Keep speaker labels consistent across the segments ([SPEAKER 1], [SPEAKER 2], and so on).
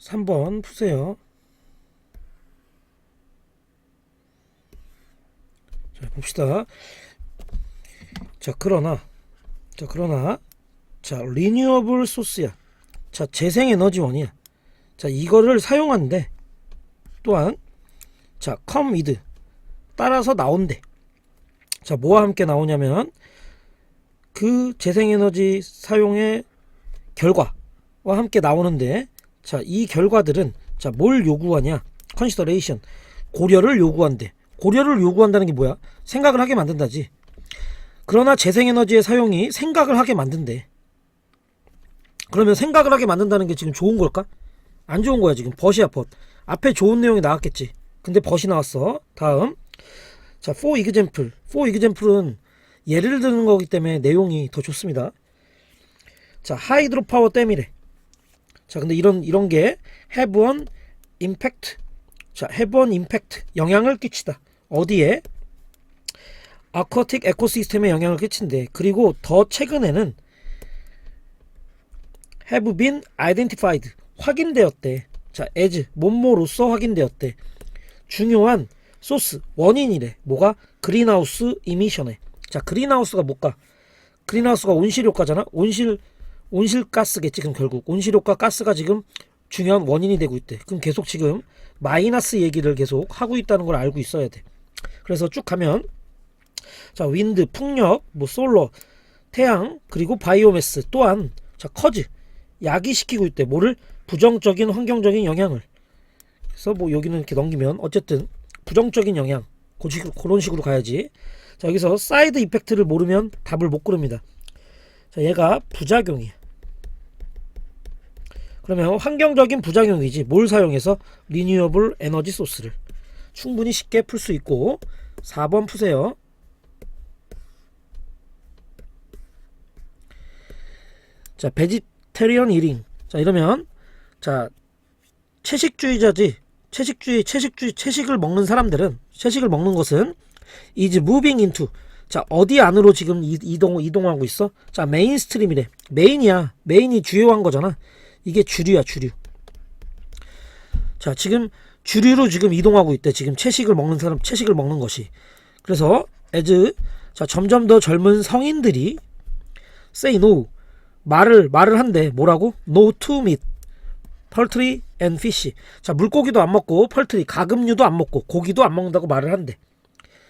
[SPEAKER 1] 3번 푸세요. 자, 봅시다. 자, 그러나, 자, 그러나, 자, 리뉴어블 소스야. 자, 재생에너지원이야. 자, 이거를 사용한대. 또한, 자, come with. 따라서 나온대. 자, 뭐와 함께 나오냐면, 그 재생에너지 사용의 결과와 함께 나오는데, 자, 이 결과들은, 자, 뭘 요구하냐? consideration. 고려를 요구한대. 고려를 요구한다는 게 뭐야? 생각을 하게 만든다지. 그러나 재생에너지의 사용이 생각을 하게 만든대. 그러면 생각을 하게 만든다는 게 지금 좋은 걸까? 안 좋은 거야 지금 벗이야 벗. 앞에 좋은 내용이 나왔겠지. 근데 벗이 나왔어. 다음. 자, for example. for example은 예를 드는 거기 때문에 내용이 더 좋습니다. 자, 하이드로 파워 댐이래. 자, 근데 이런 이런 게 have an impact. 자, have an impact. 영향을 끼치다. 어디에? 아쿠아틱 에코시스템에 영향을 끼친대. 그리고 더 최근에는 have been identified. 확인되었대. 자, as 몸모로서 확인되었대. 중요한 소스 원인이래. 뭐가? 그린하우스 이미션에. 자, 그린하우스가 뭘까? 그린하우스가 온실효과잖아. 온실 온실가스겠지. 그럼 결국 온실효과 가스가 지금 중요한 원인이 되고 있대. 그럼 계속 지금 마이너스 얘기를 계속 하고 있다는 걸 알고 있어야 돼. 그래서 쭉 가면 자, 윈드, 풍력, 뭐 솔로, 태양, 그리고 바이오매스 또한 자, 커즈 야기시키고 있대. 뭐를 부정적인 환경적인 영향을. 그래서 뭐 여기는 이렇게 넘기면 어쨌든 부정적인 영향. 그런 식으로 가야지. 자, 여기서 사이드 이펙트를 모르면 답을 못 고릅니다. 자, 얘가 부작용이야. 그러면 환경적인 부작용이지. 뭘 사용해서 리뉴어블 에너지 소스를 충분히 쉽게 풀 수 있고 4번 푸세요. 자, 베지테리언 이링. 자, 이러면 자, 채식주의자지. 채식주의, 채식주의, 채식을 먹는 사람들은 채식을 먹는 것은 is moving into 자, 어디 안으로 지금 이- 이동 이동하고 있어? 자, 메인스트림이래. 메인이야. 메인이 주요한 거잖아. 이게 주류야, 주류. 자, 지금 주류로 지금 이동하고 있대. 지금 채식을 먹는 사람, 채식을 먹는 것이. 그래서 as 자, 점점 더 젊은 성인들이 say no 말을 말을 한대. 뭐라고? No to meat, poultry and fish. 자, 물고기도 안 먹고 펄트리, 가금류도 안 먹고 고기도 안 먹는다고 말을 한대.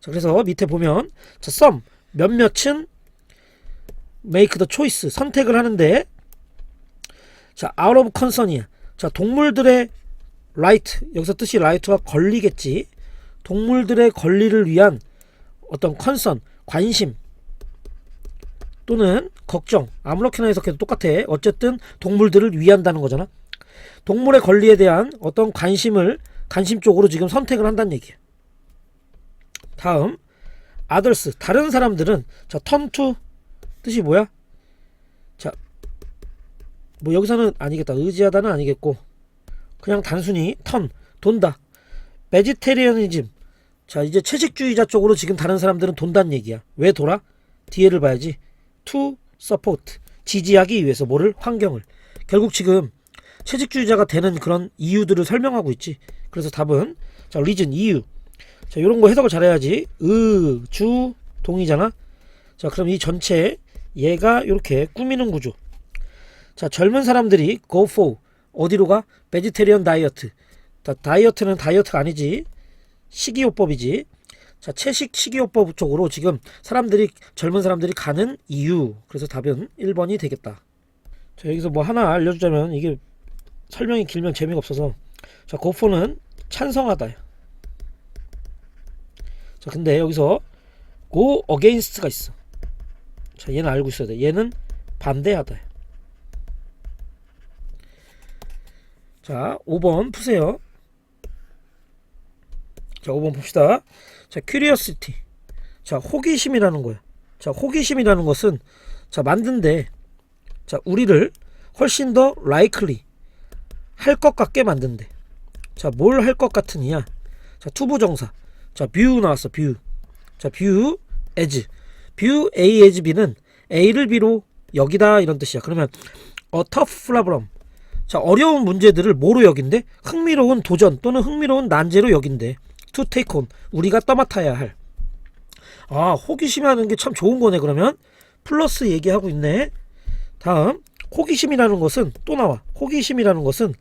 [SPEAKER 1] 자, 그래서 밑에 보면 자, some 몇몇은 make the choice 선택을 하는데 자, out of concern이야. 자, 동물들의 right 여기서 뜻이 right가 권리겠지. 동물들의 권리를 위한 어떤 concern 관심 또는 걱정 아무렇게나 해석해도 똑같아. 어쨌든 동물들을 위한다는 거잖아. 동물의 권리에 대한 어떤 관심을 관심 쪽으로 지금 선택을 한다는 얘기야. 다음 others 다른 사람들은 자 turn to 뜻이 뭐야? 자뭐 여기서는 아니겠다. 의지하다는 아니겠고 그냥 단순히 턴 돈다. 베지테리언이즘 자 이제 채식주의자 쪽으로 지금 다른 사람들은 돈다는 얘기야. 왜 돌아? 뒤에를 봐야지. to support 지지하기 위해서 뭐를 환경을 결국 지금 채식주의자가 되는 그런 이유들을 설명하고 있지. 그래서 답은 자 리즌 이유 자 이런 거 해석을 잘해야지. 의, 주, 동이잖아. 자 그럼 이 전체 얘가 이렇게 꾸미는 구조. 자 젊은 사람들이 go for 어디로 가? 베지테리언 다이어트. 다, 다이어트는 다이어트가 아니지. 식이요법이지. 자, 채식 식이요법 쪽으로 지금 사람들이 젊은 사람들이 가는 이유. 그래서 답은 1번이 되겠다. 자, 여기서 뭐 하나 알려주자면 이게 설명이 길면 재미가 없어서 자, 고포는 찬성하다. 자, 근데 여기서 go against가 있어. 자, 얘는 알고 있어야 돼. 얘는 반대하다. 자, 5번 푸세요. 자, 5번 봅시다. 자, curiosity. 자, 호기심이라는 거야. 자, 호기심이라는 것은 자, 만든데 자, 우리를 훨씬 더 likely 할 것 같게 만든대. 자, 뭘 할 것 같으냐? 자, 투부 정사. 자, view 나왔어. view. 자, view as. view A as B는 A를 B로 여기다 이런 뜻이야. 그러면 a tough problem. 자, 어려운 문제들을 뭐로 여긴대? 흥미로운 도전 또는 흥미로운 난제로 여긴대. to take on. 우리가 떠맡아야 할. 아, 호기심 하는 게 참 좋은 거네, 그러면. 플러스 얘기하고 있네. 다음, 호기심이라는 것은 또 나와. 호기심이라는 것은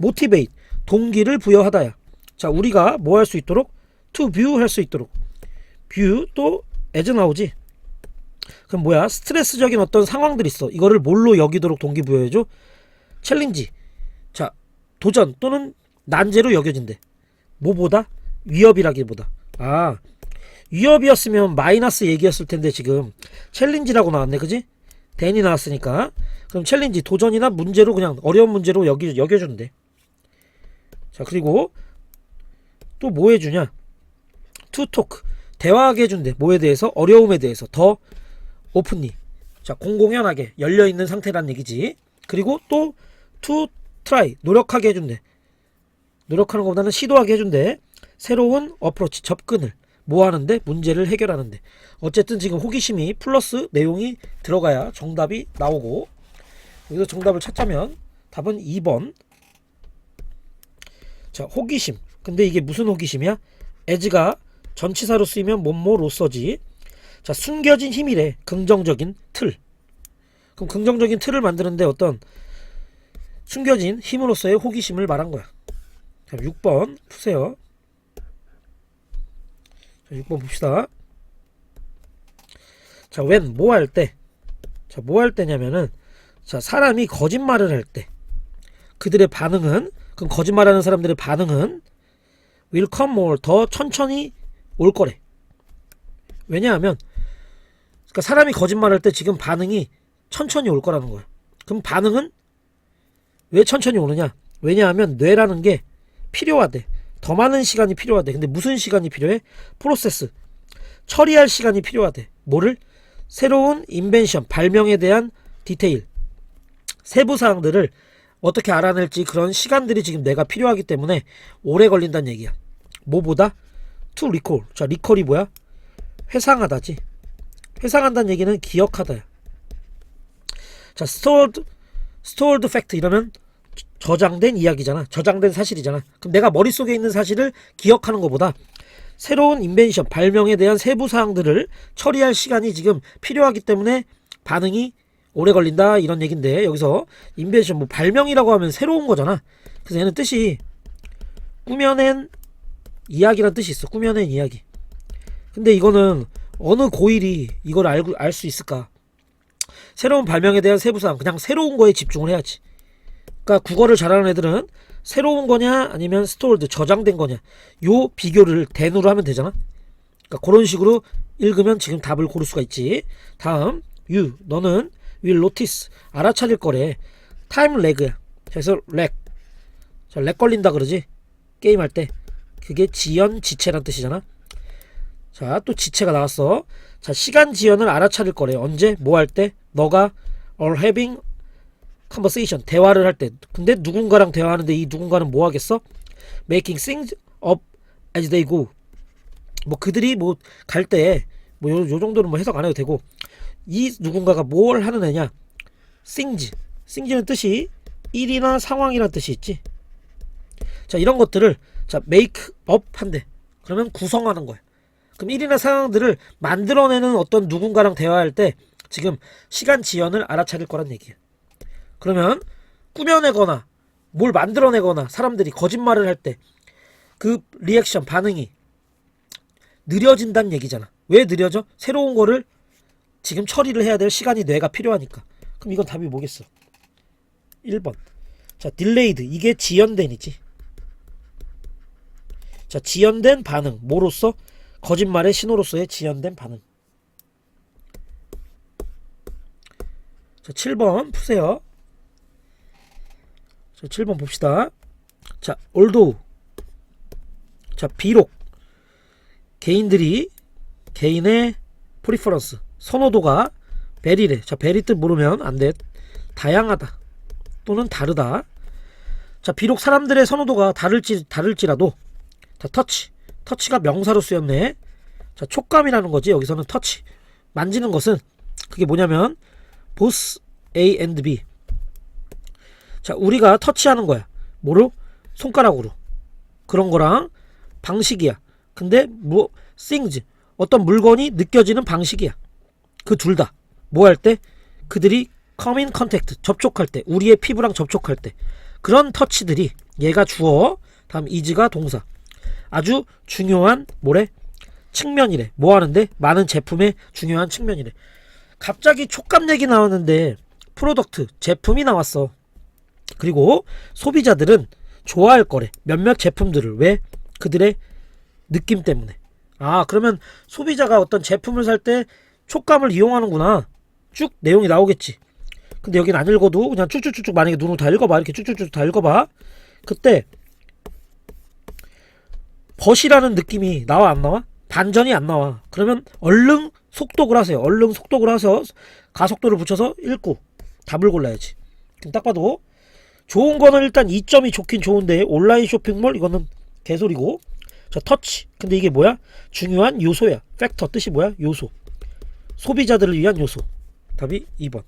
[SPEAKER 1] motivate. 동기를 부여하다야. 자, 우리가 뭐 할 수 있도록? to view 할 수 있도록. view 또 as 나오지. 그럼 뭐야? 스트레스적인 어떤 상황들이 있어. 이거를 뭘로 여기도록 동기부여해줘? 챌린지. 자, 도전 또는 난제로 여겨진대. 뭐보다? 위협이라기보다. 아, 위협이었으면 마이너스 얘기였을 텐데 지금 챌린지라고 나왔네. 그지? 댄이 나왔으니까. 그럼 챌린지, 도전이나 문제로 그냥 어려운 문제로 여기, 여겨준대. 자, 그리고 또 뭐 해주냐? 투토크. 대화하게 해준대. 뭐에 대해서? 어려움에 대해서. 더 오픈리. 자, 공공연하게 열려있는 상태란 얘기지. 그리고 또 to try. 노력하게 해준대. 노력하는 것보다는 시도하게 해준대. 새로운 어프로치, 접근을. 뭐 하는데? 문제를 해결하는데. 어쨌든 지금 호기심이 플러스 내용이 들어가야 정답이 나오고. 여기서 정답을 찾자면 답은 2번. 자, 호기심. 근데 이게 무슨 호기심이야? as가 전치사로 쓰이면 뭐뭐로서지. 자, 숨겨진 힘이래. 긍정적인 틀. 그럼 긍정적인 틀을 만드는데 어떤 숨겨진 힘으로서의 호기심을 말한 거야. 자, 6번 푸세요. 자, 6번 봅시다. 자, when 뭐할 때? 자, 뭐 할 때냐면은 자, 사람이 거짓말을 할 때. 그들의 반응은 그럼 거짓말하는 사람들의 반응은 will come more 더 천천히 올 거래. 왜냐하면 그러니까 사람이 거짓말할 때 지금 반응이 천천히 올 거라는 거야. 그럼 반응은 왜 천천히 오느냐? 왜냐하면 뇌라는 게 필요하대. 더 많은 시간이 필요하대. 근데 무슨 시간이 필요해? 프로세스. 처리할 시간이 필요하대. 뭐를? 새로운 인벤션, 발명에 대한 디테일. 세부 사항들을 어떻게 알아낼지 그런 시간들이 지금 뇌가 필요하기 때문에 오래 걸린다는 얘기야. 뭐보다? to recall. 자, recall이 뭐야? 회상하다지. 회상한다는 얘기는 기억하다야. 자, stored, stored fact 이러면 저장된 이야기잖아. 저장된 사실이잖아. 그럼 내가 머릿속에 있는 사실을 기억하는 것보다 새로운 인벤션, 발명에 대한 세부 사항들을 처리할 시간이 지금 필요하기 때문에 반응이 오래 걸린다 이런 얘긴데 여기서 인벤션 뭐 발명이라고 하면 새로운 거잖아. 그래서 얘는 뜻이 꾸며낸 이야기란 뜻이 있어. 꾸며낸 이야기. 근데 이거는 어느 고일이 이걸 알고 알 수 있을까? 새로운 발명에 대한 세부사항 그냥 새로운 거에 집중을 해야지. 그러니까 국어를 잘하는 애들은 새로운 거냐 아니면 스토어드 저장된 거냐 요 비교를 대누로 하면 되잖아. 그러니까 그런 식으로 읽으면 지금 답을 고를 수가 있지. 다음 you 너는 will notice 알아차릴 거래. 타임 레그야. 그래서 렉. 자, 렉 걸린다 그러지. 게임 할 때. 그게 지연 지체란 뜻이잖아. 자, 또 지체가 나왔어. 자, 시간 지연을 알아차릴 거래. 언제? 뭐 할 때? 너가 are having conversation 대화를 할 때. 근데 누군가랑 대화하는데 이 누군가는 뭐 하겠어? making things up as they go. 뭐 그들이 뭐 갈 때뭐 요 요 정도는 뭐 해석 안 해도 되고 이 누군가가 뭘 하는 애냐? things. things는 뜻이 일이나 상황이란 뜻이 있지. 자, 이런 것들을 자, make up 한대. 그러면 구성하는 거야. 그럼 일이나 상황들을 만들어내는 어떤 누군가랑 대화할 때 지금 시간 지연을 알아차릴 거란 얘기야. 그러면 꾸며내거나 뭘 만들어내거나 사람들이 거짓말을 할 때 그 리액션 반응이 느려진다는 얘기잖아. 왜 느려져? 새로운 거를 지금 처리를 해야 될 시간이 뇌가 필요하니까. 그럼 이건 답이 뭐겠어? 1번. 자, 딜레이드. 이게 지연된이지. 자, 지연된 반응. 뭐로서? 거짓말의 신호로서의 지연된 반응. 자, 7번 푸세요. 자, 7번 봅시다. 자, although. 자, 비록. 개인들이 개인의 프리퍼런스 선호도가 베리래. 자, 베리 뜻 모르면 안 돼. 다양하다. 또는 다르다. 자, 비록 사람들의 선호도가 다를지 다를지라도 자, 터치. 터치가 명사로 쓰였네. 자, 촉감이라는 거지. 여기서는 터치. 만지는 것은 그게 뭐냐면 보스 A and B. 자, 우리가 터치하는 거야. 뭐로? 손가락으로. 그런 거랑 방식이야. 근데 뭐 things 어떤 물건이 느껴지는 방식이야. 그 둘 다. 뭐 할 때? 그들이 come in contact 접촉할 때, 우리의 피부랑 접촉할 때 그런 터치들이 얘가 주어, 다음 is가 동사. 아주 중요한 뭐래? 측면이래. 뭐 하는데? 많은 제품의 중요한 측면이래. 갑자기 촉감 얘기 나왔는데 프로덕트 제품이 나왔어. 그리고 소비자들은 좋아할 거래. 몇몇 제품들을 왜? 그들의 느낌 때문에. 아, 그러면 소비자가 어떤 제품을 살 때 촉감을 이용하는구나. 쭉 내용이 나오겠지. 근데 여긴 안 읽어도 그냥 쭉쭉쭉쭉 만약에 눈으로 다 읽어봐. 이렇게 쭉쭉쭉 다 읽어봐. 그때 벗이라는 느낌이 나와 안 나와? 반전이 안 나와. 그러면 얼른 속독을 하세요. 얼른 속독을 해서 가속도를 붙여서 읽고 답을 골라야지. 그럼 딱 봐도 좋은 거는 일단 이점이 좋긴 좋은데 온라인 쇼핑몰 이거는 개소리고. 자 터치. 근데 이게 뭐야? 중요한 요소야. 팩터 뜻이 뭐야? 요소. 소비자들을 위한 요소. 답이 2번